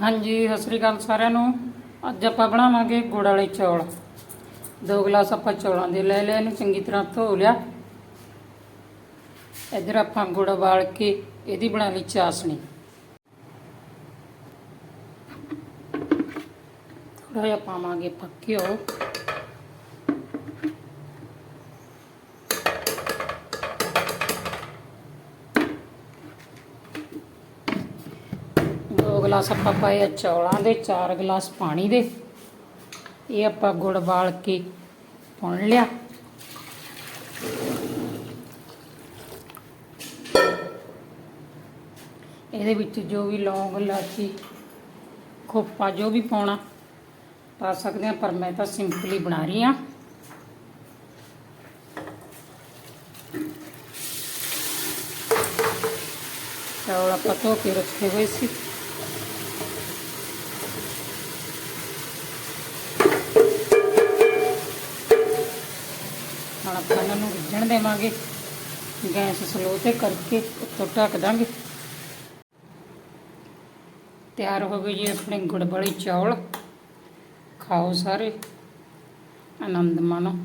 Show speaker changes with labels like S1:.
S1: ਹਾਂਜੀ, ਸਤਿ ਸ੍ਰੀ ਅਕਾਲ ਸਾਰਿਆਂ ਨੂੰ। ਅੱਜ ਆਪਾਂ ਬਣਾਵਾਂਗੇ ਗੁੜ ਵਾਲੇ ਚੌਲ। ਦੋ ਗਲਾਸ ਆਪਾਂ ਚੌਲਾਂ ਦੇ ਲੈ ਲਿਆ ਇਹਨੂੰ ਚੰਗੀ ਤਰ੍ਹਾਂ ਧੋ ਲਿਆ। ਇੱਧਰ ਆਪਾਂ ਗੁੜ ਉਬਾਲ ਕੇ ਇਹਦੀ ਬਣਾ ਲਈ ਚਾਸਣੀ। ਥੋੜਾ ਜਿਹਾ ਪਾਵਾਂਗੇ ਪੱਕਿਓ ਦੋ ਗਲਾਸ ਆਪਾਂ ਪਾਏ ਆ ਚੌਲਾਂ ਦੇ, ਚਾਰ ਗਲਾਸ ਪਾਣੀ ਦੇ। ਇਹ ਆਪਾਂ ਗੁੜ ਬਾਲ ਕੇ ਪੁਣ ਲਿਆ। ਇਹਦੇ ਵਿੱਚ ਜੋ ਵੀ ਲੌਂਗ, ਇਲਾਚੀ, ਖੋਪਾ, ਜੋ ਵੀ ਪਾਉਣਾ, ਪਾ ਸਕਦੇ ਆ ਪਰ ਮੈਂ ਤਾਂ ਸਿੰਪਲੀ ਬਣਾ ਰਹੀ ਆ ਚੌਲ ਆਪਾਂ ਧੋ ਕੇ ਰੱਖੇ ਹੋਏ ਸੀ। ਹੁਣ ਆਪਾਂ ਇਹਨਾਂ ਨੂੰ ਰਿੱਝਣ ਦੇਵਾਂਗੇ। ਗੈਸ ਸਲੋ ਤੇ ਕਰਕੇ ਉੱਤੋਂ ਢੱਕ ਦਾਂਗੇ। ਤਿਆਰ ਹੋ ਗਏ ਜੀ ਆਪਣੇ ਗੁੜ ਵਾਲੇ ਚੌਲ। ਖਾਓ ਸਾਰੇ। ਆਨੰਦ ਮਾਣੋ।